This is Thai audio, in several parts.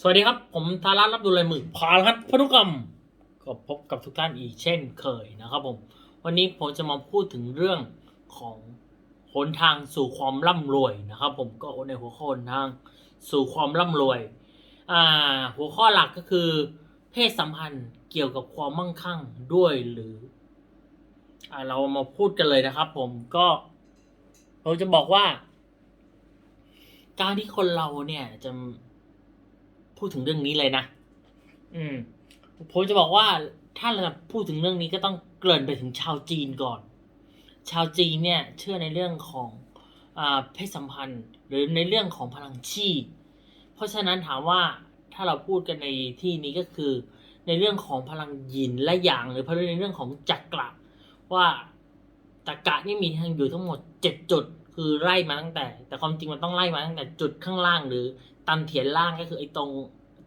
สวัสดีครับ ผมธารารับดูลายมือพาลครับพนุกรรมก็พบกับทุกท่านอีกเช่นเคยนะครับผม วันนี้ผมจะมาพูดถึงเรื่องของหนทางสู่ความร่ำรวยนะครับ ผมก็ในหัวข้อหนทางสู่ความร่ำรวยอ่าหัวข้อหลักก็คือ เพศสัมพันธ์เกี่ยวกับความมั่งคั่งด้วยหรืออ่าเรามาพูดกันเลยนะครับ ผมก็เราจะบอกว่า การที่คนเราเนี่ยจะ พูดถึงเรื่องนี้เลยนะ อืม ผมจะบอกว่าถ้าเราจะพูดถึงเรื่องนี้ก็ต้องเกริ่นไปถึงชาวจีนก่อน ชาวจีนเนี่ยเชื่อในเรื่องของอาเพศสัมพันธ์ หรือในเรื่องของพลังชีเพราะฉะนั้นถามว่าถ้าเราพูดกันในที่นี้ก็คือ ในเรื่องของพลังยินและหยางหรือพลังในเรื่องของจักระว่าจักระนี่มีทั้งอยู่ทั้งหมดเจ็ดจุดคือไล่มาตั้งแต่ แต่ความจริงมันต้องไล่มาตั้งแต่จุดข้างล่างหรือตันเถียนล่างก็คือไอ้ตรง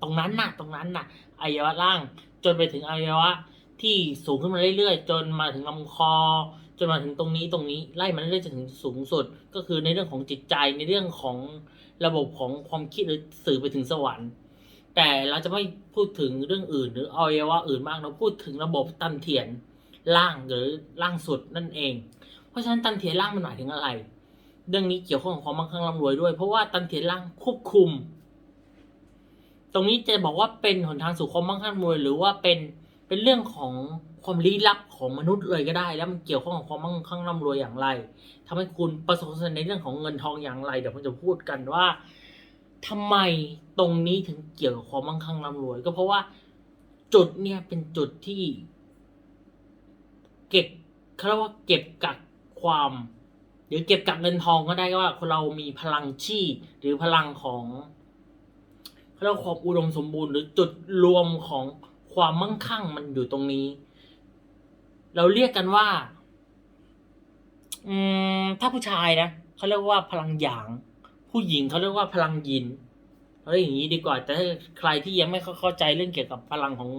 ตรงนั้นน่ะ ตรงนั้นน่ะอวัยวะล่างจนไปถึงอวัยวะที่สูงขึ้นมาเรื่อยๆ จนมาถึงลำคอ จนมาถึงตรงนี้ตรงนี้ไล่มาเรื่อยๆจนถึงสูงสุด ก็คือในเรื่องของจิตใจในเรื่องของระบบของความคิดหรือสื่อไปถึงสวรรค์ แต่เราจะไม่พูดถึงเรื่องอื่น หรืออวัยวะอื่นมากเราพูดถึงระบบตันเถียนล่างหรือล่างสุดนั่นเอง เพราะฉะนั้นตันเถียนล่างมันหมายถึงอะไร เรื่องนี้เกี่ยวข้องกับความมั่งคั่งร่ำรวยด้วย เพราะว่าตันเถียนล่างควบคุม ตรงนี้จะบอกว่าเป็นหนทางสู่ความมั่งคั่งรวย หรือว่าเป็นเป็นเรื่องของความลี้ลับของมนุษย์เลยก็ได้ แล้วมันเกี่ยวข้องกับความมั่งคั่งร่ำรวยอย่างไรทำให้คุณประสบความสำเร็จในเรื่องของเงินทองอย่างไรเดี๋ยวผมจะพูดกันว่าทำไมตรงนี้ถึงเกี่ยวกับความมั่งคั่งร่ำรวย ก็เพราะว่าจุดเนี่ยเป็นจุดที่ เก็บเขาเรียกว่าเก็บกักความ หรือเก็บกักเงินทองก็ได้ก็ว่าคนเรามีพลังชีพหรือพลังของ เขาเรียกว่าความอุดมสมบูรณ์หรือจุดรวมของความมั่งคั่งมันอยู่ตรงนี้ เราเรียกกันว่า อืม ถ้าผู้ชายนะเขาเรียกว่าพลังหยาง ผู้หญิงเขาเรียกว่าพลังยินเขาเรียกอย่างนี้ดีกว่า แต่ถ้าใครที่ยังไม่เข้าใจเรื่องเกี่ยวกับพลังของ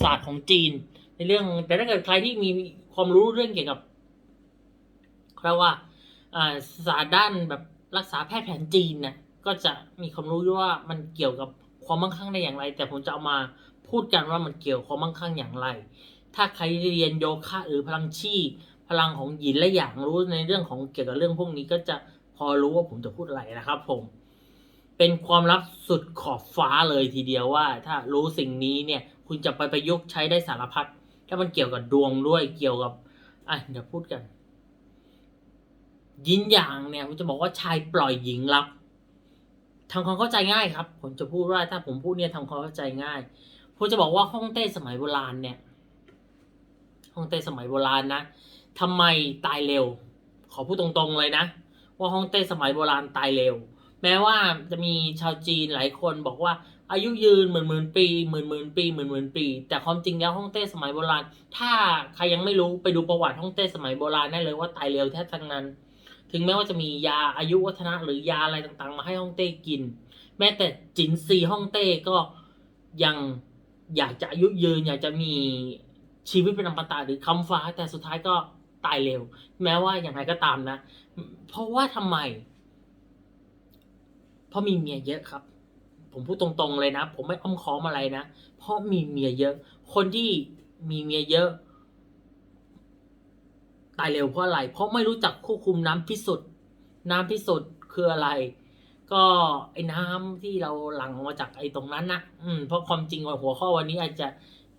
ศาสตร์ของจีน ในเรื่อง แต่ถ้าเกิดใครที่มีความรู้เรื่องเกี่ยวกับเรียกว่าศาสตร์ด้านแบบรักษาแพทย์แผนจีนนี่ย ก็จะมีความรู้ด้วยว่ามันเกี่ยวกับความมั่งคั่งได้อย่างไร แต่ผมจะเอามาพูดกันว่ามันเกี่ยวความมั่งคั่งอย่างไร ถ้าใครเรียนโยคะหรือพลังชีพลังของหยินและหยางรู้ในเรื่องของเกี่ยวกับเรื่องพวกนี้ก็จะพอรู้ว่าผมจะพูดอะไรนะครับ ผม เป็นความลับสุดขอบฟ้าเลยทีเดียวว่า ถ้ารู้สิ่งนี้เนี่ย คุณจะไปประยุกต์ใช้ได้สารพัดถ้ามันเกี่ยวกับดวงด้วยเกี่ยวกับอะเดี๋ยวพูดกัน ยินหยางเนี่ยผมจะบอกว่าชายปล่อยหญิงรับ ทำความเข้าใจง่ายครับ ผมจะพูดว่าถ้าผมพูดเนี่ยทำความเข้าใจง่ายผมจะบอกว่าฮ่องเต้สมัยโบราณเนี่ยฮ่องเต้สมัยโบราณนะทำไมตายเร็ว ขอพูดตรงๆเลยนะ ว่าฮ่องเต้สมัยโบราณตายเร็ว แม้ว่าจะมีชาวจีนหลายคนบอกว่าอายุยืนหมื่นหมื่นปีหมื่นหมื่นปีหมื่นหมื่นปี แต่ความจริงแล้วฮ่องเต้สมัยโบราณ ถ้าใครยังไม่รู้ไปดูประวัติฮ่องเต้สมัยโบราณได้เลยว่าตายเร็วแทบทั้งนั้น ถึงแม้ว่าจะมียาอายุวัฒนะหรือยาอะไรต่างๆ มาให้ฮ่องเต้กิน แม้แต่จินซีฮ่องเต้ก็ยังอยากจะอายุยืน อยากจะมีชีวิตเป็นอมตะหรือคำฟ้า แต่สุดท้ายก็ตายเร็ว แม้ว่าอย่างไรก็ตามนะ เพราะว่าทำไม เพราะมีเมียเยอะครับ ผมพูดตรงๆเลยนะ ผมไม่อ้อมค้อมอะไรนะ เพราะมีเมียเยอะ คนที่มีเมียเยอะ ตายเร็วเพราะอะไร เพราะไม่รู้จักควบคุมน้ำพิสุทธิ์น้ำพิสุทธิ์คืออะไร ก็ไอ้น้ำที่เราหลั่งออกมาจากไอ้ตรงนั้นนะอืมเพราะความจริงหัวข้อวันนี้อาจจะ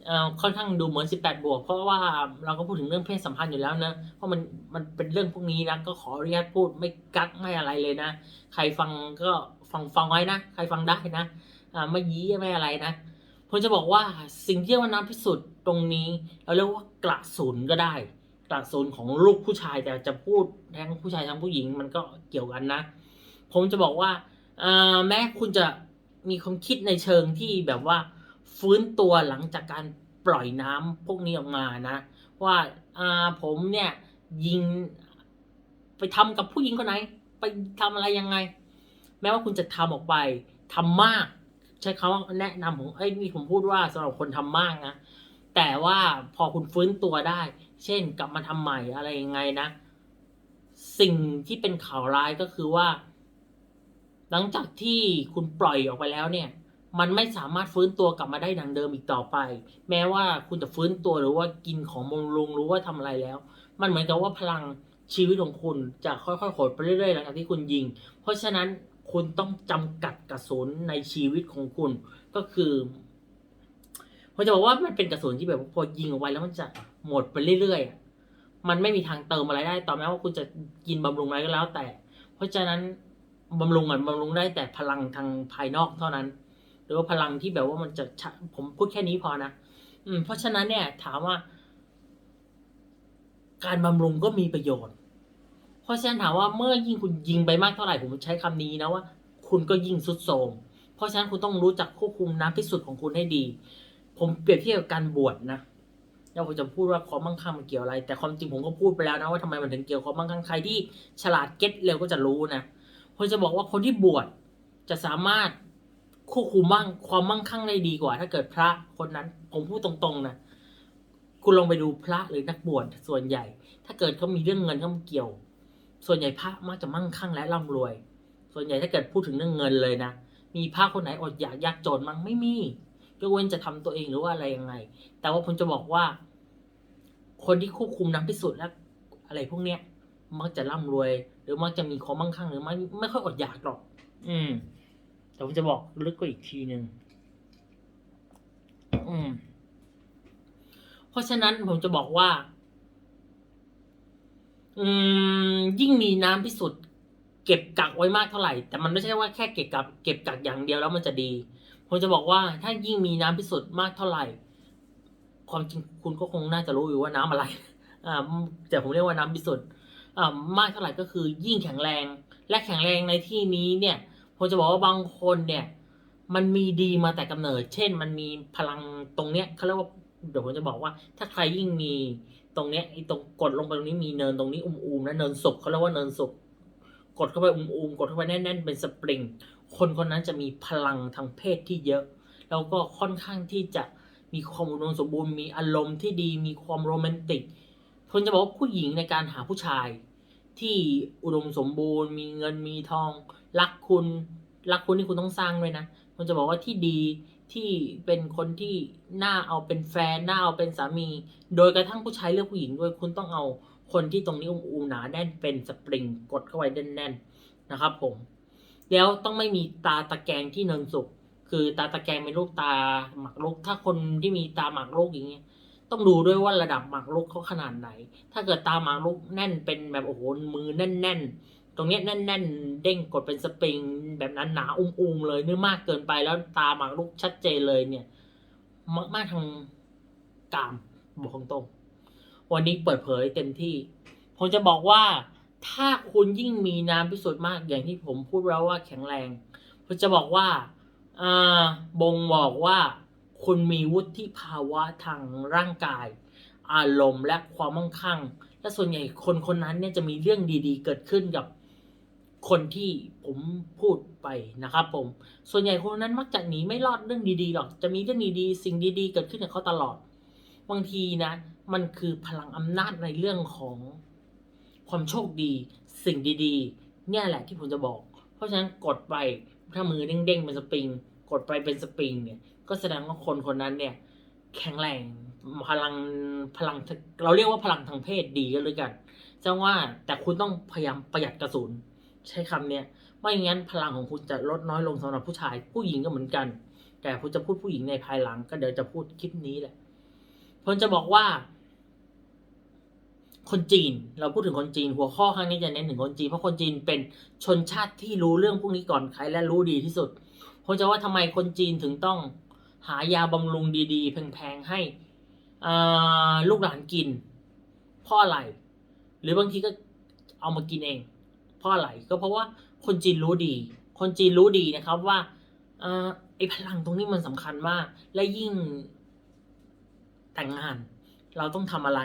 เอ่อค่อนข้างดูเหมือน 18 บวก เพราะว่าเราก็พูดถึงเรื่องเพศสัมพันธ์อยู่แล้วนะ เพราะมันมันเป็นเรื่องพวกนี้นะ ก็ขออนุญาตพูดไม่กักไม่อะไรเลยนะ ใครฟังก็ฟังฟังไว้นะ ใครฟังได้นะอ่าไม่ยี้ไม่อะไรนะผมจะบอกว่าสิ่งที่เรียกว่าน้ำพิสุทธิ์ตรงนี้ เราเรียกว่ากระสุนก็ได้ กระสุนของลูกผู้ชายแต่จะพูดทั้งผู้ชายทั้งผู้หญิงมันก็เกี่ยวกันนะ ผมจะบอกว่าแม้คุณจะมีความคิดในเชิงที่แบบว่าฟื้นตัวหลังจากการปล่อยน้ำพวกนี้ออกมานะ ว่าผมเนี่ยยิงไปทำกับผู้หญิงคนไหน ไปทำอะไรยังไง แม้ว่าคุณจะทำออกไปทำมาก ใช้คำว่าแนะนำผมเอ้ยนี่ผมพูดว่าสำหรับคนทำมากนะแต่ว่าพอคุณฟื้นตัวได้ เช่นกลับมาทำใหม่อะไรยังไงนะ สิ่งที่เป็นข่าวร้ายก็คือว่า หลังจากที่คุณปล่อยออกไปแล้วเนี่ย มันไม่สามารถฟื้นตัวกลับมาได้ดังเดิมอีกต่อไป แม้ว่าคุณจะฟื้นตัวหรือว่ากินของบำรุงหรือว่าทำอะไรแล้ว มันเหมือนกับว่าพลังชีวิตของคุณจะค่อยๆหดไปเรื่อยๆหลังจากที่คุณยิง เพราะฉะนั้นคุณต้องจำกัดกระสุนในชีวิตของคุณก็คือผมจะบอกว่ามันเป็นกระสุนที่แบบพอยิงออกไปแล้วมันจะ หมดไปเรื่อยๆ มันไม่มีทางเติมอะไรได้ต่อแม้ว่าคุณจะกินบำรุงอะไรก็แล้วแต่ เพราะฉะนั้นบำรุงมันบำรุงได้แต่พลังทางภายนอกเท่านั้น หรือว่าพลังที่แบบว่ามันจะชะผมพูดแค่นี้พอนะอืม เพราะฉะนั้นเนี่ย ถามว่า การบำรุงก็มีประโยชน์ เพราะฉะนั้นถามว่าเมื่อยิ่งคุณยิงไปมากเท่าไหร่ผมใช้คำนี้นะว่า คุณก็ยิ่งสุดโทมเพราะฉะนั้นคุณต้องรู้จักควบคุมน้ำพิสุทธิ์ของคุณให้ดี ผมเปรียบเทียบกับการบวชนะ แล้วผมจะพูดว่าความมั่งคั่งมันเกี่ยวอะไร แต่ความจริงผมก็พูดไปแล้วนะว่าทำไมมันถึงเกี่ยวความมั่งคั่งใครที่ฉลาดเก็ตเร็วก็จะรู้นะผมจะบอกว่าคนที่บวชจะสามารถควบคุมมั่งความมั่งคั่งได้ดีกว่า ถ้าเกิดพระคนนั้น ผมพูดตรงๆนะคุณลองไปดูพระหรือนักบวชส่วนใหญ่ ถ้าเกิดเขามีเรื่องเงินเข้ามาเกี่ยว ส่วนใหญ่พระมักจะมั่งคั่งและร่ำรวย ส่วนใหญ่ถ้าเกิดพูดถึงเรื่องเงินเลยนะมีพระคนไหนอดอยากยากจนมั้งไม่มี ยกเว้นจะทำตัวเองหรือว่าอะไรยังไง แต่ว่าผมจะบอกว่า คนที่ควบคุมน้ำพิสูจน์และอะไรพวกเนี้ย มักจะร่ำรวย หรือมักจะมีความมั่งคั่งหรือไม่ไม่ค่อยอดอยากหรอก อืม แต่ผมจะบอกลึกกว่าอีกทีหนึ่งอืม เพราะฉะนั้นผมจะบอกว่า อืม ยิ่งมีน้ำพิสุทธิ์เก็บกักไว้มากเท่าไหร่ แต่มันไม่ใช่ว่าแค่เก็บกักเก็บกักอย่างเดียวแล้วมันจะดี ผมจะบอกว่าถ้ายิ่งมีน้ำพิสุทธิ์มากเท่าไหร่ ความจริงคุณก็คงน่าจะรู้อยู่ว่าน้ำอะไรอ่าแต่ผมเรียกว่าน้ำพิสุทธิ์อ่ามากเท่าไหร่ก็คือยิ่งแข็งแรง และแข็งแรงในที่นี้เนี่ยผมจะบอกว่าบางคนเนี่ย มันมีดีมาแต่กำเนิด เช่น มันมีพลังตรงเนี้ยเขาเรียกว่าเดี๋ยวผมจะบอกว่า ถ้าใครยิ่งมีตรงเนี้ยไอ้ตรงกดลงไปตรงนี้มีเนินตรงนี้อุ้มๆนะเนินสุกเขาเรียกว่าเนินสุกกดเข้าไปอุ้มๆกดเข้าไปแน่นๆเป็นสปริง คนคนนั้นจะมีพลังทางเพศที่เยอะ แล้วก็ค่อนข้างที่จะมีความอุดมสมบูรณ์มีอารมณ์ที่ดีมีความโรแมนติกผมจะบอกว่าผู้หญิงในการหาผู้ชาย ที่อุดมสมบูรณ์ มีเงินมีทอง รักคุณ รักคุณที่คุณต้องสร้างด้วยนะผมจะบอกว่าที่ดีที่เป็นคนที่น่าเอาเป็นแฟนน่าเอาเป็นสามี โดยกระทั่งผู้ชายเลือกผู้หญิงด้วยคุณต้องเอาคนที่ตรงนี้อุ้มๆหนาแน่นเป็นสปริงกดเข้าไว้แน่นๆนะครับผม แล้วต้องไม่มีตาตะแกรงที่เนินสุกคือตาตะแกรงเป็นลูกตาหมักลุก ถ้าคนที่มีตาหมักลุกอย่างเงี้ยต้องดูด้วยว่าระดับหมักลุกเขาขนาดไหน ถ้าเกิดตาหมักลุกแน่นเป็นแบบโอ้โหมือแน่น ๆ ตรงเนี้ยแน่น ๆ เด้งกดเป็นสปริง แบบนั้นหนาอุ้มๆเลยเนื้อมากเกินไปแล้วตาหมักลุกชัดเจนเลยเนี่ยมากมากทางกามบอกตรงวันนี้เปิดเผยเต็มที่ ผมจะบอกว่า ถ้าคุณยิ่งมีน้ำพิสูจน์มากอย่างที่ผมพูดแล้วว่าแข็งแรงผมจะบอกว่าอ่าบ่งบอกว่า คุณมีวุฒิภาวะทางร่างกาย อารมณ์และความมั่งคั่ง และส่วนใหญ่คนคนนั้นเนี่ยจะมีเรื่องดีๆ เกิดขึ้นกับคนที่ผมพูดไปนะครับผม ส่วนใหญ่คนนั้นมักจะหนีไม่รอดเรื่องดีๆหรอก จะมีเรื่องดีๆ สิ่งดีๆ เกิดขึ้นกับเขาตลอด บางทีนะ มันคือพลังอำนาจในเรื่องของ ความโชคดีสิ่งดีๆ เนี่ยแหละที่ผมจะบอก เพราะฉะนั้นกดไปถ้ามือเด้งๆเป็นสปริง กดไปเป็นสปริงเนี่ยก็แสดงว่าคนคนนั้นเนี่ยแข็งแรงพลังพลังเราเรียกว่าพลังทางเพศดีก็เลยกันจังว่าแต่คุณต้องพยายามประหยัดกระสุนใช้คำเนี้ยไม่งั้นพลังของคุณจะลดน้อยลงสำหรับผู้ชาย ผู้หญิงก็เหมือนกัน แต่ผมจะพูดผู้หญิงในภายหลังก็เดี๋ยวจะพูดคลิปนี้แหละผมจะบอกว่า คนจีน เราพูดถึงคนจีน หัวข้อครั้งนี้จะเน้นถึงคนจีน เพราะคนจีนเป็นชนชาติที่รู้เรื่องพวกนี้ก่อนใครและรู้ดีที่สุดผมจะว่าทำไมคนจีนถึงต้องหายาบำรุงดีๆ แพงๆให้ลูกหลานกินเพราะอะไร หรือบางทีก็เอามากินเองเพราะอะไรก็เพราะว่าคนจีนรู้ดี คนจีนรู้ดีนะครับว่าไอ้พลังตรงนี้มันสำคัญมาก และยิ่งแต่งงาน เราต้องทำอะไร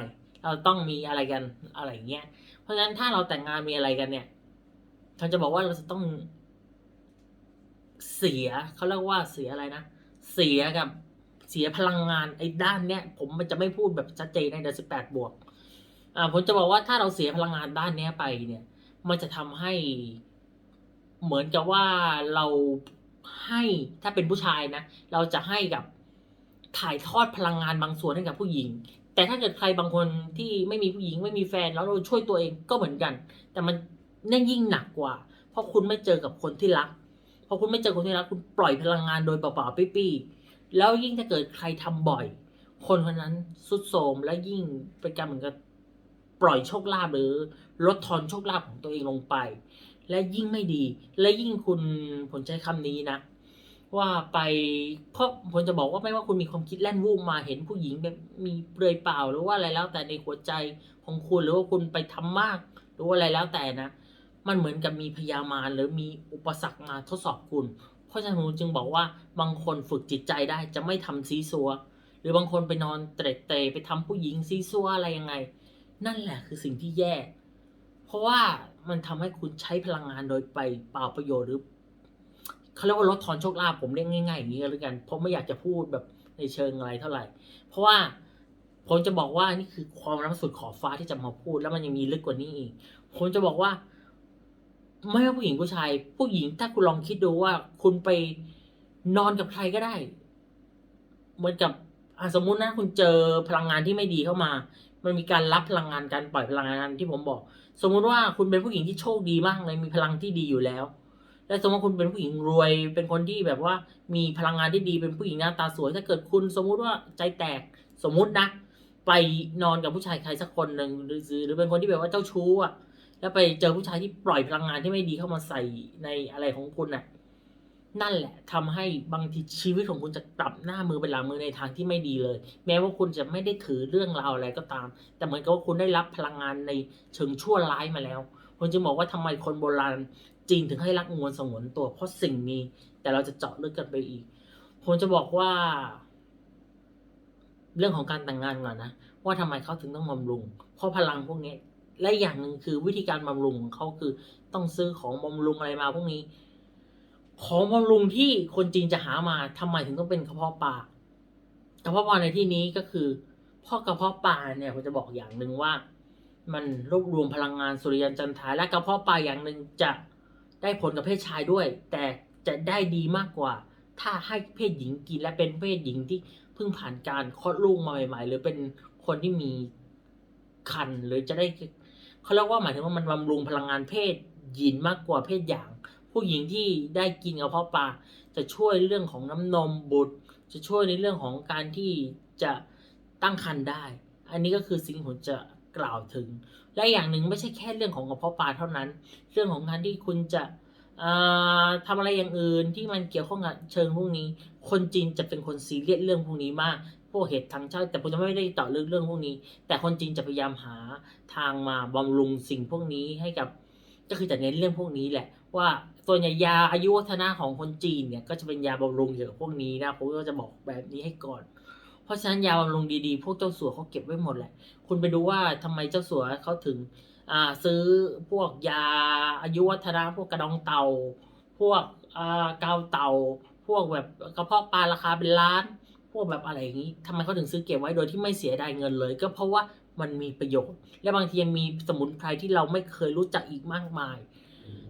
เราต้องมีอะไรกันอะไรอย่างเงี้ย เพราะฉะนั้นถ้าเราแต่งงานมีอะไรกันเนี่ยฉันจะบอกว่าเราจะต้องเสียเขาเรียกว่าเสียอะไรนะ เสียกับเสียพลังงานไอ้ด้านเนี้ยผมมันจะไม่พูดแบบชัดเจนในเดือนสิบแปดบวกอ่าผมจะบอกว่าถ้าเราเสียพลังงานด้านเนี้ยไปเนี่ย มันจะทำให้เหมือนกับว่าเราให้ถ้าเป็นผู้ชายนะ เราจะให้กับถ่ายทอดพลังงานบางส่วนให้กับผู้หญิง แต่ถ้าเกิดใครบางคนที่ไม่มีผู้หญิงไม่มีแฟนแล้วเราช่วยตัวเองก็เหมือนกัน แต่มันนั่นยิ่งหนักกว่า เพราะคุณไม่เจอกับคนที่รักพอคุณไม่เจอคนที่รักคุณปล่อยพลังงานโดยเปล่าๆปี้ๆแล้วยิ่งถ้าเกิดใครทำบ่อย คนคนนั้นสุดโทมและยิ่งเป็นการเหมือนกับปล่อยโชคลาภหรือลดทอนโชคลาภของตัวเองลงไป และยิ่งไม่ดี และยิ่งคุณผมใช้คำนี้นะ ว่าไปเพราะผมจะบอกว่าไม่ว่าคุณมีความคิดแล่นวูบมาเห็นผู้หญิงแบบมีเปลือยเปล่าหรือว่าอะไรแล้ว แต่ในหัวใจของคุณหรือว่าคุณไปทำมาก หรือว่าอะไรแล้วแต่นะ มันเหมือนกับมีพยามารหรือมีอุปสรรคมาทดสอบคุณ เพราะฉะนั้นผมจึงบอกว่าบางคนฝึกจิตใจได้จะไม่ทำซีซัวหรือบางคนไปนอนเตะเตะไปทำผู้หญิงซีซัวอะไรยังไง นั่นแหละคือสิ่งที่แย่ เพราะว่ามันทำให้คุณใช้พลังงานโดยไปเปล่าประโยชน์หรือ เขาเรียกว่าลดทอนโชคลาภผมเรียกง่ายๆอย่างนี้ก็แล้วกันเพราะไม่อยากจะพูดแบบในเชิงอะไรเท่าไหร่ เพราะว่าผมจะบอกว่านี่คือความรักสุดขอบฟ้าที่จะมาพูด แล้วมันยังมีลึกกว่านี้อีกผมจะบอกว่า ไม่ว่าผู้หญิงผู้ชาย ผู้หญิงถ้าคุณลองคิดดูว่า คุณไปนอนกับใครก็ได้ เหมือนกับสมมุตินะคุณเจอพลังงานที่ไม่ดีเข้ามา มันมีการรับพลังงานการปล่อยพลังงานที่ผมบอก สมมุติว่าคุณเป็นผู้หญิงที่โชคดีมากเลยมีพลังที่ดีอยู่แล้ว และสมมติว่าคุณเป็นผู้หญิงรวย เป็นคนที่แบบว่ามีพลังงานที่ดีเป็นผู้หญิงหน้าตาสวย ถ้าเกิดคุณสมมุติว่าใจแตกสมมุตินะ ไปนอนกับผู้ชายใครสักคนหนึ่งหรือหรือเป็นคนที่แบบว่าเจ้าชู้อะแล้วไปเจอผู้ชายที่ปล่อยพลังงานที่ไม่ดีเข้ามาใส่ในอะไรของคุณน่ะนั่นแหละทำให้บางทีชีวิตของคุณจะกลับหน้ามือเป็นหลังมือในทางที่ไม่ดีเลย แม้ว่าคุณจะไม่ได้ถือเรื่องราวอะไรก็ตาม แต่เหมือนกับว่าคุณได้รับพลังงานในเชิงชั่วร้ายมาแล้ว ผมจึงบอกว่าทำไมคนโบราณจีนถึงให้รักงวนสงวนตัว เพราะสิ่งนี้ แต่เราจะเจาะลึกกันไปอีก ผมจะบอกว่า เรื่องของการแต่งงานก่อนนะว่าทำไมเขาถึงต้องบำรุง เพราะพลังพวกนี้ และอย่างหนึ่งคือวิธีการบำรุงของเขาคือต้องซื้อของบำรุงอะไรมาพวกนี้ ของบำรุงที่คนจีนจะหามาทำไมถึงต้องเป็นกระเพาะปลากระเพาะปลาในที่นี้ก็คือพราะกระเพาะปลาเนี่ยผมจะบอกอย่างหนึ่งว่า มันรวบรวมพลังงานสุริยันจันทราและกระเพาะปลาอย่างหนึ่งจะได้ผลกับเพศชายด้วย แต่จะได้ดีมากกว่า ถ้าให้เพศหญิงกินและเป็นเพศหญิงที่เพิ่งผ่านการคลอดลูกมาใหม่ ๆ หรือเป็นคนที่มีคันหรือจะได้เขาเรียกว่าหมายถึงว่ามันบำรุงพลังงานเพศหญิงมากกว่าเพศหยาง ผู้หญิงที่ได้กินกระเพาะปลาจะช่วยเรื่องของน้ำนมบุตร จะช่วยในเรื่องของการที่จะตั้งครรภ์ได้ อันนี้ก็คือสิ่งที่ผมจะ กล่าวถึง และอย่างหนึ่งไม่ใช่แค่เรื่องของกระเพาะปลาเท่านั้น เรื่องของการที่คุณจะอ่าทำอะไรอย่างอื่นที่มันเกี่ยวข้องกับเชิงพวกนี้ คนจีนจะเป็นคนซีเรียสเรื่องพวกนี้มาก พวกเหตุทางชาติแต่ผมจะไม่ได้ต่อเจาะลึกเรื่องพวกนี้ แต่คนจีนจะพยายามหาทางมาบำรุงสิ่งพวกนี้ให้กับ ก็คือจะเน้นเรื่องพวกนี้แหละ ว่าส่วนใหญ่ยาอายุวัฒนะของคนจีนเนี่ยก็จะเป็นยาบำรุงเกี่ยวกับพวกนี้นะผมก็จะบอกแบบนี้ให้ก่อน เพราะฉะนั้นยาบำรุงดีๆ พวกเจ้าสัวเขาเก็บไว้หมดแหละ คุณไปดูว่าทำไมเจ้าสัวเขาถึงอ่าซื้อพวกยาอายุวัฒนะพวกกระดองเต่า พวกอ่าเกาเต่า พวกแบบกระเพาะปลาราคาเป็นล้าน พวกแบบอะไรอย่างนี้ทำไมเขาถึงซื้อเก็บไว้โดยที่ไม่เสียดายเงินเลย ก็เพราะว่ามันมีประโยชน์ และบางทียังมีสมุนไพรที่เราไม่เคยรู้จักอีกมากมาย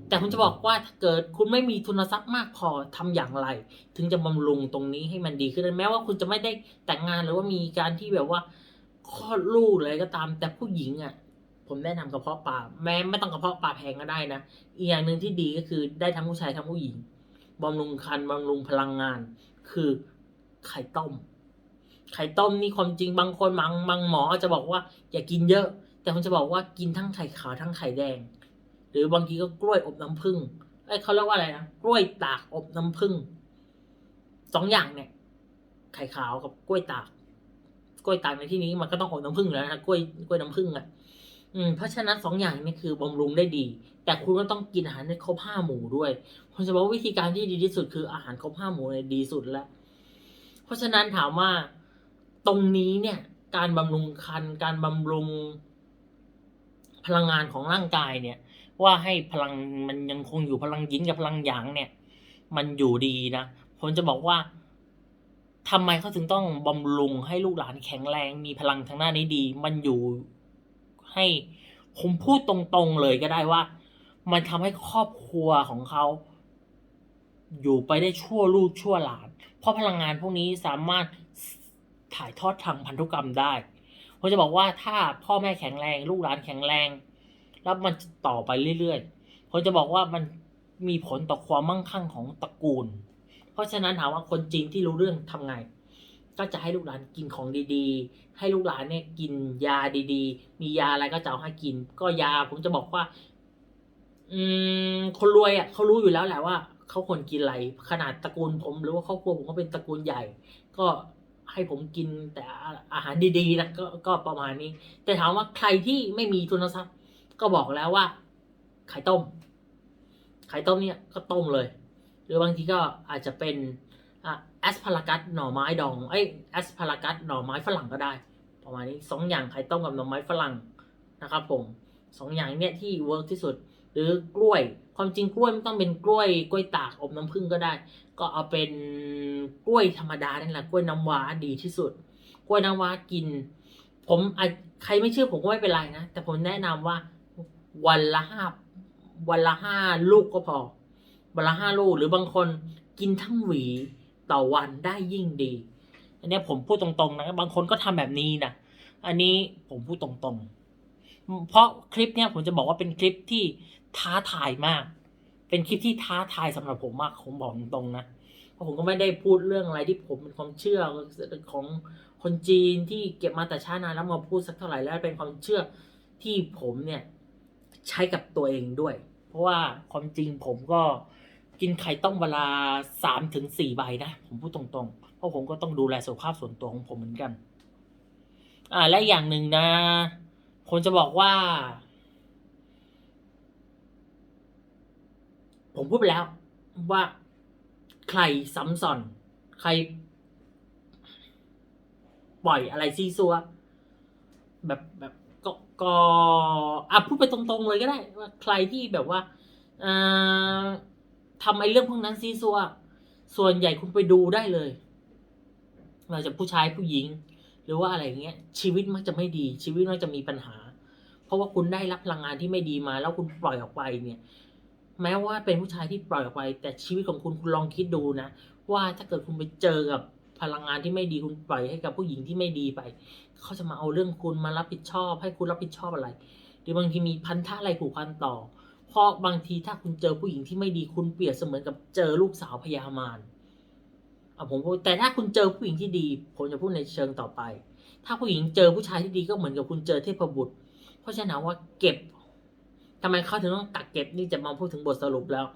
แต่ผมจะบอกว่าถ้าเกิดคุณไม่มีทุนทรัพย์มากพอทำอย่างไร ถึงจะบำรุงตรงนี้ให้มันดีขึ้นแม้ว่าคุณจะไม่ได้แต่งงานหรือว่ามีการที่แบบว่าคลอดลูกอะไรก็ตาม แต่ผู้หญิงอะ ผมแนะนำกระเพาะปลาแม้ไม่ต้องกระเพาะปลาแพงก็ได้นะอีกอย่างหนึ่งที่ดีก็คือได้ทั้งผู้ชายทั้งผู้หญิงบำรุงคันบำรุงพลังงาน คือไข่ต้ม ไข่ต้มนี่ความจริงบางคนบางบางหมอจะบอกว่าอย่ากินเยอะ แต่ผมจะบอกว่ากินทั้งไข่ขาวทั้งไข่แดง รือบางทีก็กล้วยอบน้ำผึ้งไอ้เขาเรียกว่าอะไรนะกล้วยตากอบน้ำผึ้งสองอย่างเนี่ย ไข่ขาวกับกล้วยตาก กล้วยตากในที่นี้มันก็ต้องอบน้ำผึ้งแล้วนะกล้วยกล้วยน้ำผึ้งอะอืมเพราะฉะนั้นสองอย่างนี้คือบำรุงได้ดี แต่คุณก็ต้องกินอาหารในครบห้าหมู่ด้วยผมจะบอกว่าวิธีการที่ดีที่สุดคืออาหารครบห้าหมู่เนี่ยดีสุดแล้ว เพราะฉะนั้นถามว่าตรงนี้เนี่ย การบำรุงคัน การบำรุงพลังงานของร่างกายเนี่ย ว่าให้พลังมันยังคงอยู่พลังยินกับพลังหยางเนี่ย มันอยู่ดีนะผมจะบอกว่าทำไมเขาถึงต้องบำรุงให้ลูกหลานแข็งแรงมีพลังทางหน้านี้ดี มันอยู่ให้ผมพูดตรงๆเลยก็ได้ว่า มันทำให้ครอบครัวของเขาอยู่ไปได้ชั่วลูกชั่วหลาน เพราะพลังงานพวกนี้สามารถถ่ายทอดทางพันธุกรรมได้ผมจะบอกว่าถ้าพ่อแม่แข็งแรง ลูกหลานแข็งแรง แล้วมันต่อไปเรื่อยๆผมจะบอกว่ามันมีผลต่อความมั่งคั่งของตระกูล เพราะฉะนั้นถามว่าคนจีนที่รู้เรื่องทำไง ก็จะให้ลูกหลานกินของดีๆ ให้ลูกหลานเนี่ยกินยาดีๆ มียาอะไรก็จะเอาให้กิน ก็ยาผมจะบอกว่า อืม คนรวยอะเขารู้อยู่แล้วแหละว่าเขาควรกินอะไร ขนาดตระกูลผมหรือว่าครอบครัวผมก็เป็นตระกูลใหญ่ ก็ให้ผมกินแต่อาหารดีๆนะก็ก็ประมาณนี้ แต่ถามว่าใครที่ไม่มีทุนทรัพย์ ก็บอกแล้วว่า ไข่ต้ม ไข่ต้มเนี่ยก็ต้มเลย หรือบางทีก็อาจจะเป็นอะแอสพารากัสหน่อไม้ดองเอ้ยแอสพารากัสหน่อไม้ฝรั่งก็ได้ ประมาณนี้สองอย่างไข่ต้มกับหน่อไม้ฝรั่งนะครับผมสองอย่างเนี่ยที่เวิร์กที่สุด หรือกล้วย ความจริงกล้วยไม่ต้องเป็นกล้วยกล้วยตากอบน้ำผึ้งก็ได้ ก็เอาเป็นกล้วยธรรมดานี่แหละกล้วยน้ำว้าดีที่สุด กล้วยน้ำว้ากิน ผมอะใครไม่เชื่อผมก็ไม่เป็นไรนะ แต่ผมแนะนำว่า วันละห้าวันละห้าลูกก็พอ วันละห้าลูกหรือบางคนกินทั้งหวีต่อวันได้ยิ่งดี อันนี้ผมพูดตรงๆนะบางคนก็ทำแบบนี้นะอันนี้ผมพูดตรงๆ เพราะคลิปเนี้ยผมจะบอกว่าเป็นคลิปที่ท้าทายมาก เป็นคลิปที่ท้าทายสำหรับผมมากผมบอกตรงๆนะเพราะผมก็ไม่ได้พูดเรื่องอะไรที่ผมเป็นความเชื่อของคนจีนที่เก็บมาแต่ชาตินานแล้วมาพูดสักเท่าไหร่แล้วเป็นความเชื่อที่ผมเนี่ย ใช้กับตัวเองด้วย เพราะว่าความจริงผมก็กินไข่ต้มเวลาสามถึงสี่ใบนะ ผมพูดตรงๆ เพราะผมก็ต้องดูแลสุขภาพส่วนตัวของผมเหมือนกัน อ่า และอย่างหนึ่งนะผมจะบอกว่า ผมพูดไปแล้วว่าใครซ้ำซ้อนใคร ปล่อยอะไรซีซัวแบบแบบ ก็อะพูดไปตรงๆเลยก็ได้ว่าใครที่แบบว่าอทำไอ้เรื่องพวกนั้นซีซัวส่วนใหญ่คุณไปดูได้เลย เราจะผู้ชายผู้หญิง หรือว่าอะไรเงี้ย ชีวิตมักจะไม่ดี ชีวิตมักจะมีปัญหา เพราะว่าคุณได้รับพลังงานที่ไม่ดีมา แล้วคุณปล่อยออกไปเนี่ย แม้ว่าเป็นผู้ชายที่ปล่อยออกไป แต่ชีวิตของคุณคุณลองคิดดูนะ ว่าถ้าเกิดคุณไปเจอกับ พลังงานที่ไม่ดีคุณปล่อยให้กับผู้หญิงที่ไม่ดีไป เขาจะมาเอาเรื่องคุณมารับผิดชอบ ให้คุณรับผิดชอบอะไร หรือบางทีมีพันธะอะไรผูกพันต่อ เพราะบางทีถ้าคุณเจอผู้หญิงที่ไม่ดีคุณเปรียบเสมือนกับเจอลูกสาวพญามารอะผมพูดแต่ถ้าคุณเจอผู้หญิงที่ดี ผมจะพูดในเชิงต่อไป ถ้าผู้หญิงเจอผู้ชายที่ดีก็เหมือนกับคุณเจอเทพบุตร เพราะฉะนั้นว่าเก็บทำไมเขาถึงต้องกักเก็บนี่จะมาพูดถึงบทสรุปแล้ว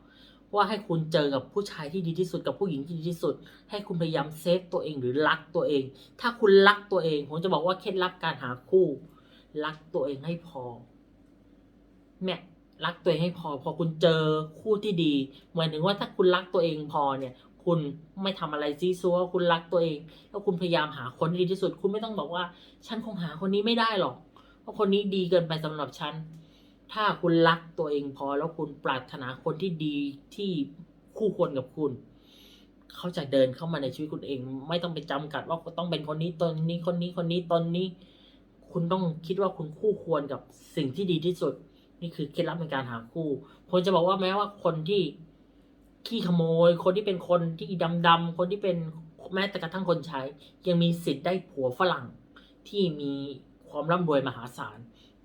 ว่าให้คุณเจอกับผู้ชายที่ดีที่สุดกับผู้หญิงที่ดีที่สุด ให้คุณพยายามเซฟตัวเองหรือรักตัวเอง ถ้าคุณรักตัวเอง ผมจะบอกว่าเคล็ดลับการหาคู่ รักตัวเองให้พอเนี่ยรักตัวเองให้พอ พอคุณเจอคู่ที่ดีหมายถึงว่าถ้าคุณรักตัวเองพอเนี่ย คุณไม่ทำอะไรซีซัวคุณรักตัวเอง แล้วคุณพยายามหาคนที่ดีที่สุด คุณไม่ต้องบอกว่า ฉันคงหาคนนี้ไม่ได้หรอก เพราะคนนี้ดีเกินไปสำหรับฉัน ถ้าคุณรักตัวเองพอแล้วคุณปรารถนาคนที่ดีที่คู่ควรกับคุณ เขาจะเดินเข้ามาในชีวิตคุณเอง ไม่ต้องไปจำกัดว่าต้องเป็นคนนี้ตนนี้คนนี้คนนี้ตนนี้ คุณต้องคิดว่าคุณคู่ควรกับสิ่งที่ดีที่สุด นี่คือเคล็ดลับในการหาคู่ผมจะบอกว่าแม้ว่าคนที่ขี้ขโมย คนที่เป็นคนที่ดำๆคนที่เป็นแม้แต่กระทั่งคนใช้ ยังมีสิทธิ์ได้ผัวฝรั่งที่มีความร่ำรวยมหาศาล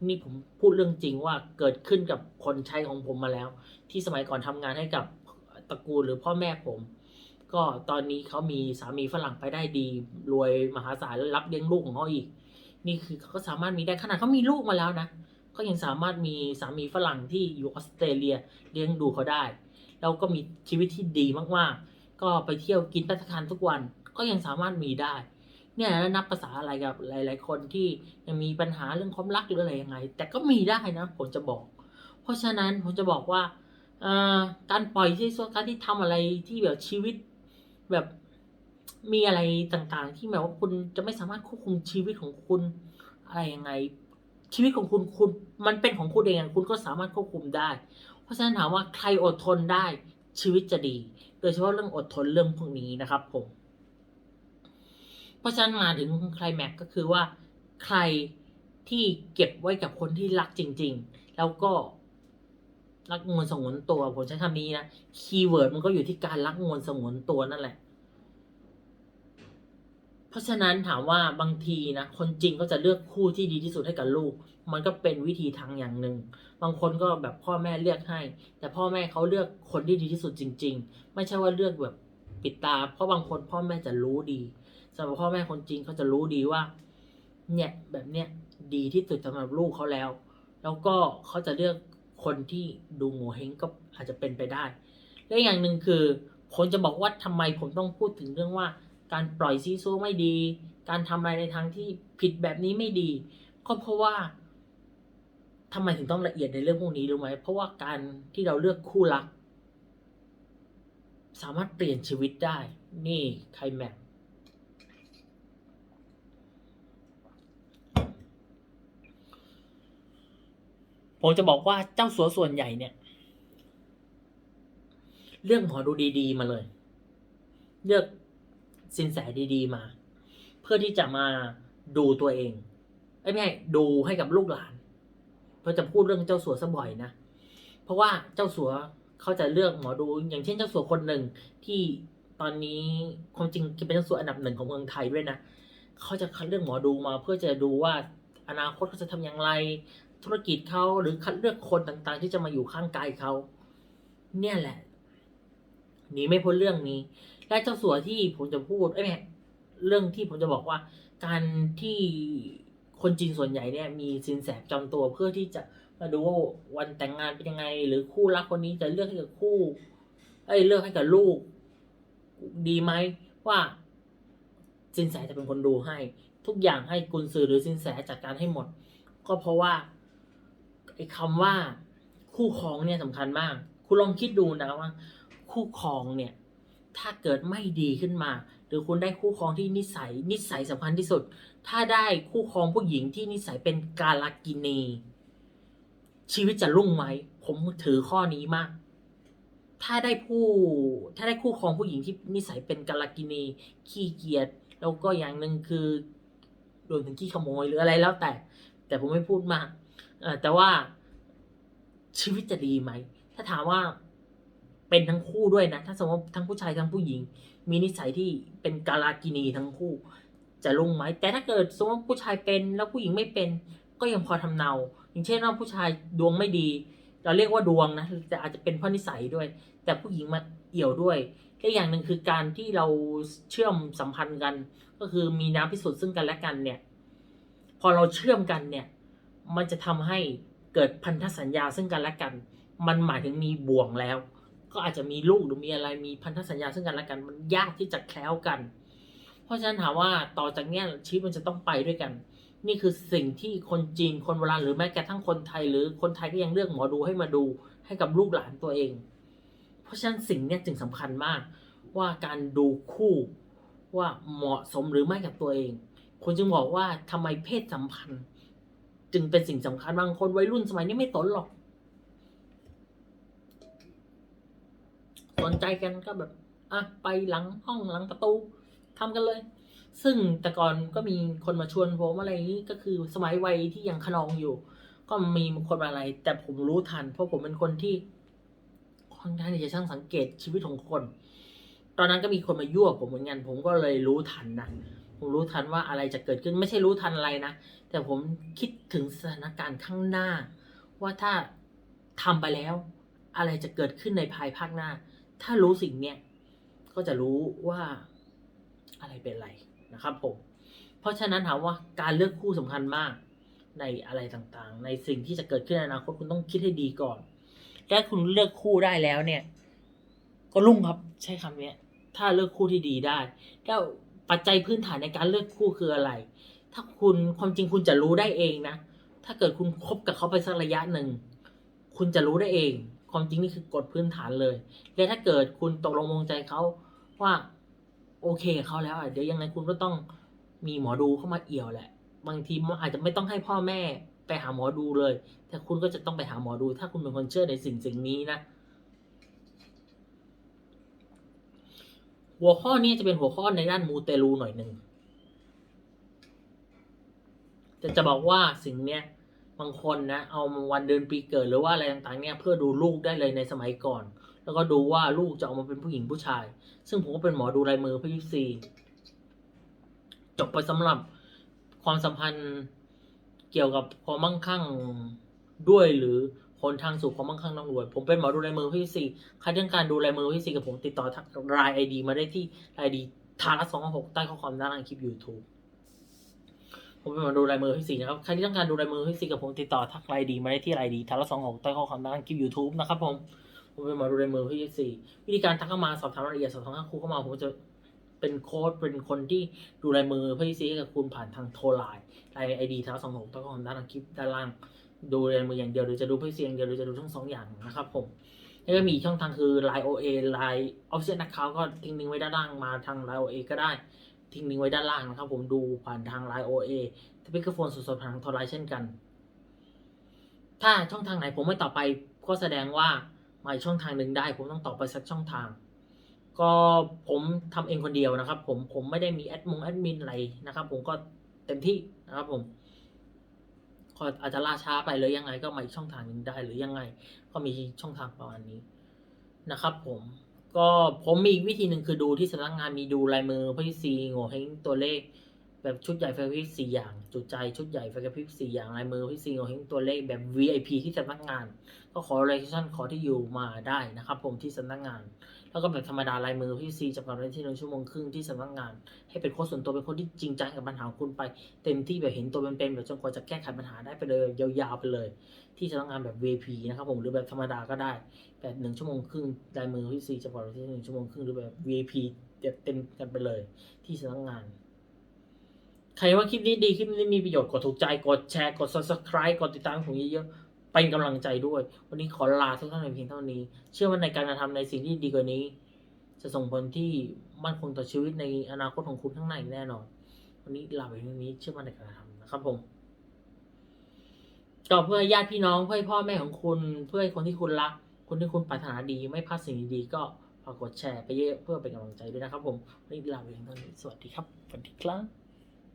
นี่ผมพูดเรื่องจริงว่าเกิดขึ้นกับคนใช้ของผมมาแล้ว ที่สมัยก่อนทำงานให้กับตระกูลหรือพ่อแม่ผม ก็ตอนนี้เขามีสามีฝรั่งไปได้ดี รวยมหาศาลแล้วรับเลี้ยงลูกของเขาอีก นี่คือเขาก็สามารถมีได้ขนาดเขามีลูกมาแล้วนะก็ยังสามารถมีสามีฝรั่งที่อยู่ออสเตรเลียเลี้ยงดูเขาได้ แล้วก็มีชีวิตที่ดีมากๆ ก็ไปเที่ยวกินพัตตาคารทุกวันก็ยังสามารถมีได้ เนี่ยแล้วนับภาษาอะไรกับหลาย ๆ คนที่ยังมีปัญหาเรื่องความรักหรืออะไรยังไง แต่ก็มีได้นะผมจะบอก เพราะฉะนั้นผมจะบอกว่าการปล่อยที่ส่วนการที่ทำอะไรที่แบบชีวิตแบบมีอะไรต่างๆ ที่แบบว่าคุณจะไม่สามารถควบคุมชีวิตของคุณอะไรยังไง ชีวิตของคุณคุณมันเป็นของคุณเองคุณก็สามารถควบคุมได้ เพราะฉะนั้นถามว่าใครอดทนได้ชีวิตจะดี โดยเฉพาะเรื่องอดทนเรื่องพวกนี้นะครับผม ราะฉะนั้นมาถึงใครแม็กก็คือว่าใครที่เก็บไว้กับคนที่รักจริง ๆ แล้วก็รักงวนสงวนตัวผมใช้คำนี้นะคีย์เวิร์ดมันก็อยู่ที่การรักงวนสงวนตัวนั่นแหละ เพราะฉะนั้นถามว่าบางทีนะคนจริงก็จะเลือกคู่ที่ดีที่สุดให้กับลูก มันก็เป็นวิธีทางอย่างหนึ่งบางคนก็แบบพ่อแม่เลือกให้ แต่พ่อแม่เขาเลือกคนที่ดีที่สุดจริง ๆ ไม่ใช่ว่าเลือกแบบปิดตา เพราะบางคนพ่อแม่จะรู้ดี สำหรับพ่อแม่คนจริงเขาจะรู้ดีว่า เนี่ยแบบเนี้ยดีที่สุดสำหรับลูกเขาแล้ว แล้วก็เขาจะเลือกคนที่ดูโง่เฮงก็อาจจะเป็นไปได้ และอย่างหนึ่งคือคนจะบอกว่าทำไมผมต้องพูดถึงเรื่องว่า การปล่อยซีซัวไม่ดี การทำอะไรในทางที่ผิดแบบนี้ไม่ดี ก็เพราะว่าทำไมถึงต้องละเอียดในเรื่องพวกนี้รู้ไหมเพราะว่าการที่เราเลือกคู่รัก สามารถเปลี่ยนชีวิตได้ นี่ใครแม็ก ผมจะบอกว่าเจ้าสัวส่วนใหญ่เนี่ยเรื่องหมอดูดีๆ มาเลย เลือกสินแสดีๆมา เพื่อที่จะมาดูตัวเองไอ้ยไม่ใช่ดูให้กับลูกหลานเพราะจะพูดเรื่องเจ้าสัวซะบ่อยนะเพราะว่าเจ้าสัวเขาจะเลือกหมอดู อย่างเช่นเจ้าสัวคนหนึ่งที่ตอนนี้ความจริงเป็นเจ้าสัวอันดับหนึ่งของเมืองไทยด้วยนะเขาจะคัดเลือกหมอดูมา เพื่อจะดูว่าอนาคตเขาจะทำอย่างไร ธุรกิจเขาหรือคัดเลือกคนต่างๆ ที่จะมาอยู่ข้างกายเขาเนี่ยแหละหนีไม่พ้นเรื่องนี้ และเจ้าสัวที่ผมจะพูดไอ้ยแม่เรื่องที่ผมจะบอกว่า การที่คนจีนส่วนใหญ่เนี่ย มีสินแสจอมตัวเพื่อที่จะมาดูว่าวันแต่งงานเป็นยังไง หรือคู่รักคนนี้จะเลือกให้กับคู่เอ้ยเลือกให้กับลูก ดีไหมว่าสินแสจะเป็นคนดูให้ ทุกอย่างให้กุญซือหรือสินแสจัดการให้หมด ก็เพราะว่า ไอ้คำว่าคู่ครองเนี่ยสำคัญมาก คุณลองคิดดูนะว่า คู่ครองเนี่ย ถ้าเกิดไม่ดีขึ้นมา หรือคุณได้คู่ครองที่นิสัยนิสัยสำคัญที่สุด ถ้าได้คู่ครองผู้หญิงที่นิสัยเป็นกาลกินี ชีวิตจะรุ่งไหม ผมถือข้อนี้มาก ถ้าได้ผู้ ถ้าได้คู่ครองผู้หญิงที่นิสัยเป็นกาลกินี ขี้เกียจแล้วก็อย่างหนึ่งคือรวมถึงขี้ขโมยหรืออะไรแล้วแต่ แต่ผมไม่พูดมาก แต่ว่าชีวิตจะดีไหม ถ้าถามว่าเป็นทั้งคู่ด้วยนะ ถ้าสมมติทั้งผู้ชายทั้งผู้หญิง มีนิสัยที่เป็นกาลากินีทั้งคู่ จะลงไหม แต่ถ้าเกิดสมมติผู้ชายเป็นแล้วผู้หญิงไม่เป็น ก็ยังพอทำเนา อย่างเช่นว่าผู้ชายดวงไม่ดี เราเรียกว่าดวงนะแต่อาจจะเป็นเพราะนิสัยด้วย แต่ผู้หญิงมาเอี่ยวด้วยและอย่างหนึ่งคือการที่เราเชื่อมสัมพันธ์กัน ก็คือมีน้ำพิสูจน์ซึ่งกันและกันเนี่ย พอเราเชื่อมกันเนี่ย มันจะทำให้เกิดพันธสัญญาซึ่งกันและกัน มันหมายถึงมีบ่วงแล้ว ก็อาจจะมีลูกหรือมีอะไรมีพันธสัญญาซึ่งกันและกัน มันยากที่จะแคล้วกัน เพราะฉะนั้นถามว่าต่อจากเนี้ยชีวิตมันจะต้องไปด้วยกัน นี่คือสิ่งที่คนจีนคนโบราณหรือแม้กระทั่งคนไทย หรือคนไทยก็ยังเลือกหมอดูให้มาดูให้กับลูกหลานตัวเอง เพราะฉะนั้นสิ่งนี้จึงสำคัญมาก ว่าการดูคู่ว่าเหมาะสมหรือไม่กับตัวเองคนจึงบอกว่าทำไมเพศสัมพันธ์ จึงเป็นสิ่งสำคัญบางคนวัยรุ่นสมัยนี้ไม่ตนหรอก สนใจกันก็แบบอะไปหลังห้องหลังประตูทำกันเลย ซึ่งแต่ก่อนก็มีคนมาชวนผมอะไรนี้ก็คือสมัยวัยที่ยังขนองอยู่ ก็มีคนมาอะไร แต่ผมรู้ทัน เพราะผมเป็นคนที่ค่อนข้างที่จะช่างสังเกตชีวิตของคน ตอนนั้นก็มีคนมายั่วผมเหมือนกันผมก็เลยรู้ทันนะ ผมรู้ทันว่าอะไรจะเกิดขึ้นไม่ใช่รู้ทันอะไรนะ แต่ผมคิดถึงสถานการณ์ข้างหน้า ว่าถ้าทำไปแล้ว อะไรจะเกิดขึ้นในภายภาคหน้า ถ้ารู้สิ่งเนี้ยก็จะรู้ว่าอะไรเป็นอะไรนะครับ ผม เพราะฉะนั้นถามว่าการเลือกคู่สำคัญมากในอะไรต่างๆ ในสิ่งที่จะเกิดขึ้นในอนาคตคุณต้องคิดให้ดีก่อนและคุณเลือกคู่ได้แล้วเนี่ย ก็รุ่งครับใช้คำเนี้ยถ้าเลือกคู่ที่ดีได้แล้ว ปัจจัยพื้นฐานในการเลือกคู่คืออะไร ถ้าคุณความจริงคุณจะรู้ได้เองนะ ถ้าเกิดคุณคบกับเขาไปสักระยะหนึ่ง คุณจะรู้ได้เอง ความจริงนี่คือกฎพื้นฐานเลย และถ้าเกิดคุณตกลงมงใจเขาว่าโอเคเขาแล้วอะเดี๋ยวยังไงคุณก็ต้องมีหมอดูเข้ามาเอี่ยวแหละ บางทีมันอาจจะไม่ต้องให้พ่อแม่ไปหาหมอดูเลย แต่คุณก็จะต้องไปหาหมอดู ถ้าคุณเป็นคนเชื่อในสิ่งสิ่งนี้นะ หัวข้อนี้จะเป็นหัวข้อในด้านมูเตลูหน่อยหนึ่งแต่จะบอกว่าสิ่งเนี้ยบางคนนะเอาวันเดือนปีเกิดหรือว่าอะไรต่างๆเนี่ยเพื่อดูลูกได้เลยในสมัยก่อน แล้วก็ดูว่าลูกจะออกมาเป็นผู้หญิงผู้ชาย ซึ่งผมก็เป็นหมอดูลายมือพี่ซีจบไปสำหรับความสัมพันธ์เกี่ยวกับความมั่งคั่งด้วยหรือ หนทางสู่ความมั่งคั่งร่ำรวย ผมเป็นหมอดูลายมือพี่ยิปซีใครต้องการดูลายมือพี่ยิปซีกับผมติดต่อทางรายไอดีมาได้ที่รายดีทารัสสองหกใต้ข้อความด้านล่างคลิป YouTube ผมเป็นหมอดูลายมือพี่สีนะครับ ใครที่ต้องการดูลายมือพี่สีกับผมติดต่อทักไลน์ดีมาได้ที่ไลน์ดีทารัสสองหกใต้ข้อความด้านล่างคลิป YouTube นะครับผมผมเป็นหมอดูลายมือพี่สีวิธีการทักเข้ามาสอบถามรายละเอียดสอบถามข้าครูเข้ามาผมจะ เป็นโค้ดเป็นคนที่ดูลายมือเพี่สีให้กับคุณผ่านทางโทรไลน์ไลน์ไอดีทารัสองหกต้ข้อความด้านล่างคลิปด้านล่าง ดูลายมืออย่างเดียวหรือจะดูเพี่อเสียงเดียวหรือจะดูทั้งสองอย่างนะครับผมแล้วก็มีช่องทางคือ Line OA Line Official Account ก็ทิ้งลิงก์ไว้ด้านล่างมาทาง Line OA ก็ได้ ทิ้งลิงก์ไว้ด้านล่างนะครับผมดูผ่านทาง Line OA สปีกเกอร์โฟนสดๆผ่านทางโทรไลน์เช่นกัน ถ้าช่องทางไหนผมไม่ต่อไปก็แสดงว่ามาช่องทางหนึ่งได้ ผมต้องต่อไปสักช่องทาง ก็ผมทำเองคนเดียวนะครับ ผมผมไม่ได้มีแอดมงแอดมินอะไรนะครับ ผมก็เต็มที่นะครับผมก็อาจจะล่าช้าไปหรือยังไง ก็มาอีกช่องทางหนึ่งได้หรือยังไง ก็มีช่องทางประมาณนี้นะครับ ผมก็ผมมีอีกวิธีหนึ่งคือดูที่สำนักงานมีดูลายมือพี่ซีโง่เฮงตัวเลข แบบชุดใหญ่ไฟกระพริบสี่อย่าง จุดใจชุดใหญ่ไฟกระพริบสี่อย่างลายมือพี่ซีโง่เฮงตัวเลขแบบ VIP ที่สำนักงาน ก็ขอ location ขอที่อยู่มาได้นะครับ ผมที่สำนักงาน แล้วก็แบบธรรมดาลายมือพี่ซีจำกัดไว้ที่หนึ่งชั่วโมงครึ่งที่สำนักงาน ให้เป็นโค้ชส่วนตัวเป็นคนที่จริงจังกับปัญหาของคุณไป เต็มที่แบบเห็นตัวเป็นๆแบบจนกว่าจะแก้ไขปัญหาได้ไปเลยยาวๆไปเลย ที่สำนักงานแบบ VP นะครับผมหรือแบบธรรมดาก็ได้แบบหนึ่งชั่วโมงครึ่งลายมือพี่ซีจำกัดไว้ที่หนึ่งชั่วโมงครึ่งหรือแบบ VP เต็มกันไปเลย ที่สำนักงานใครว่าคลิปนี้ดีคลิปนี้มีประโยชน์กดถูกใจกดแชร์กด subscribe กดติดตามผมเยอะๆ เป็นกำลังใจด้วย วันนี้ขอลาทุกท่านในเพียงเท่านี้ เชื่อว่าในการกระทำในสิ่งที่ดีกว่านี้ จะส่งผลที่มั่นคงต่อชีวิตในอนาคตของคุณข้งในแน่นอน วันนี้ลาไปเพียงนี้เชื่อมั่นในการกระทำนะครับผมก็เพื่อญาติพี่น้องเพื่อพ่อแม่ของคุณเพื่อคนที่คุณรัก คนที่คุณปรารถนาดีไม่พลาดสิ่งดีๆก็ฝากกดแชร์ไปเยอะเพื่อเป็นกำลังใจด้วยนะครับผมวันนี้ลาไปเพียงเท่านี้สวัสดีครับสวัสดีครับ